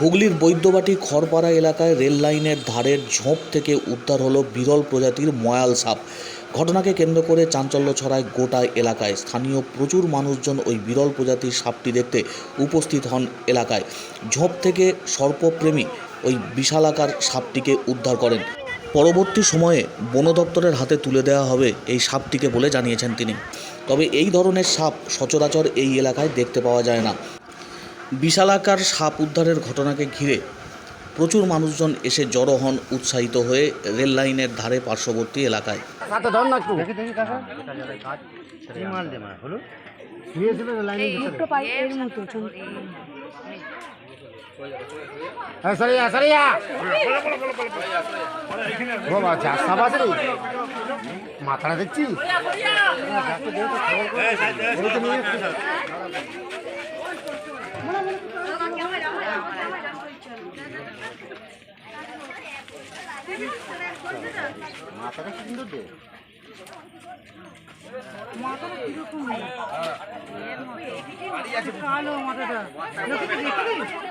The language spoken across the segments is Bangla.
হুগলির বৈদ্যবাটি খড়পাড়া এলাকায় রেল লাইনের ধারের ঝোপ থেকে উদ্ধার হলো বিরল প্রজাতির ময়াল সাপ। ঘটনাকে কেন্দ্র করে চাঞ্চল্য ছড়ায় গোটা এলাকায়। স্থানীয় প্রচুর মানুষজন ওই বিরল প্রজাতির সাপটি দেখতে উপস্থিত হন এলাকায়। ঝোপ থেকে সর্পপ্রেমী ওই বিশালাকার সাপটিকে উদ্ধার করেন। পরবর্তী সময়ে বন দপ্তরের হাতে তুলে দেওয়া হবে এই সাপটিকে বলে জানিয়েছেন তিনি। তবে এই ধরনের সাপ সচরাচর এই এলাকায় দেখতে পাওয়া যায় না। বিশালাকার সাপ উদ্ধারের ঘটনাকে ঘিরে প্রচুর মানুষজন এসে জড়ো হন উৎসাহিত হয়ে রেল লাইনের ধারে পার্শ্ববর্তী এলাকায় হাতে ধর না একটু দেখি দেখি কাকা কি মাল দে মা হলো শুয়েছিল লাইনে দুটো পাই এর মতো ছোট হ্যাঁ সরিয়া সরিয়া ও বাচ্চা সাপ আছে রে মাথাটা দেখছি ওই তো নিয়ে এসছি। মাথাটা সুন্দর দে কালো মাথাটা লোকে তো দেখলি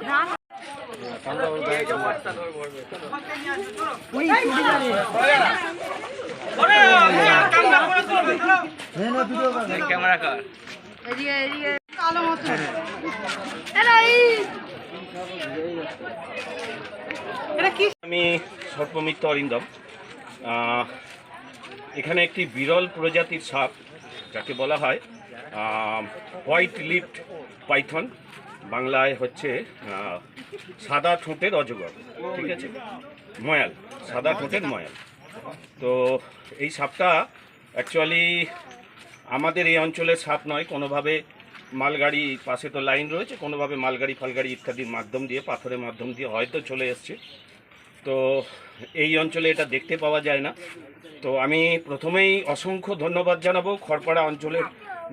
রাত ওই চুড়িদারে এদিকে এদিকে কালো মতো এরা এই এটা কি আমি সর্পমিত্র অরিন্দম। এখানে একটি বিরল প্রজাতির সাপ, যাকে বলা হয় হোয়াইট লিফট পাইথন বাংলায় হচ্ছে সাদা ঠোঁটের অজগর, ঠিক আছে? ময়াল, সাদা ঠোঁটের ময়াল। তো এই সাপটা অ্যাকচুয়ালি আমাদের এই অঞ্চলের সাপ নয়, কোনোভাবে মালগাড়ি পাশে তো লাইন রয়েছে, কোনোভাবে মালগাড়ি ফালগাড়ি ইত্যাদির মাধ্যম দিয়ে, পাথরের মাধ্যম দিয়ে হয়তো চলে এসছে। তো এই অঞ্চলে এটা দেখতে পাওয়া যায় না। তো আমি প্রথমেই অসংখ্য ধন্যবাদ জানাব খড়পাড়া অঞ্চলের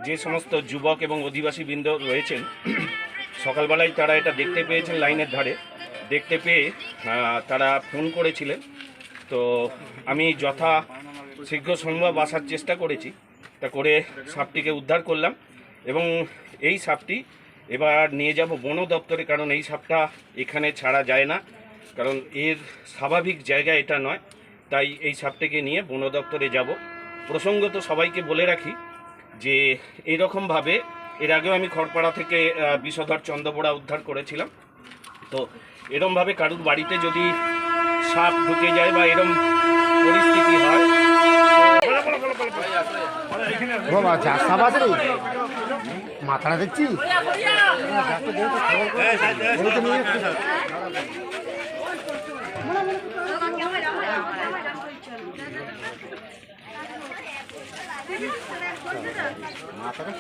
যে সমস্ত যুবক এবং অধিবাসী বৃন্দ রয়েছেন। সকালবেলায় তারা এটা দেখতে পেয়েছেন লাইনের ধারে। দেখতে পেয়ে তারা ফোন করেছিলেন। তো আমি যথা শীঘ্র সম্ভব আসার চেষ্টা করেছি। তা করে সাপটিকে উদ্ধার করলাম এবং এই সাপটি এবার নিয়ে যাব বন দপ্তরে, কারণ এই সাপটা এখানে ছাড়া যায় না। কারণ এর স্বাভাবিক জায়গা এটা নয় তাই এই সাপটিকে নিয়ে বন দপ্তরে যাব। প্রসঙ্গত সবাইকে বলে রাখি যে এইরকমভাবে এর আগেও আমি খড়পাড়া থেকে বিষধর চন্দ্রবোড়া উদ্ধার করেছিলাম। তো এরমভাবে কারুর বাড়িতে যদি সাপ ঢুকে যায় বা এরম পরিস্থিতি হয় রে মাথাটা দেখছি 啊，好的。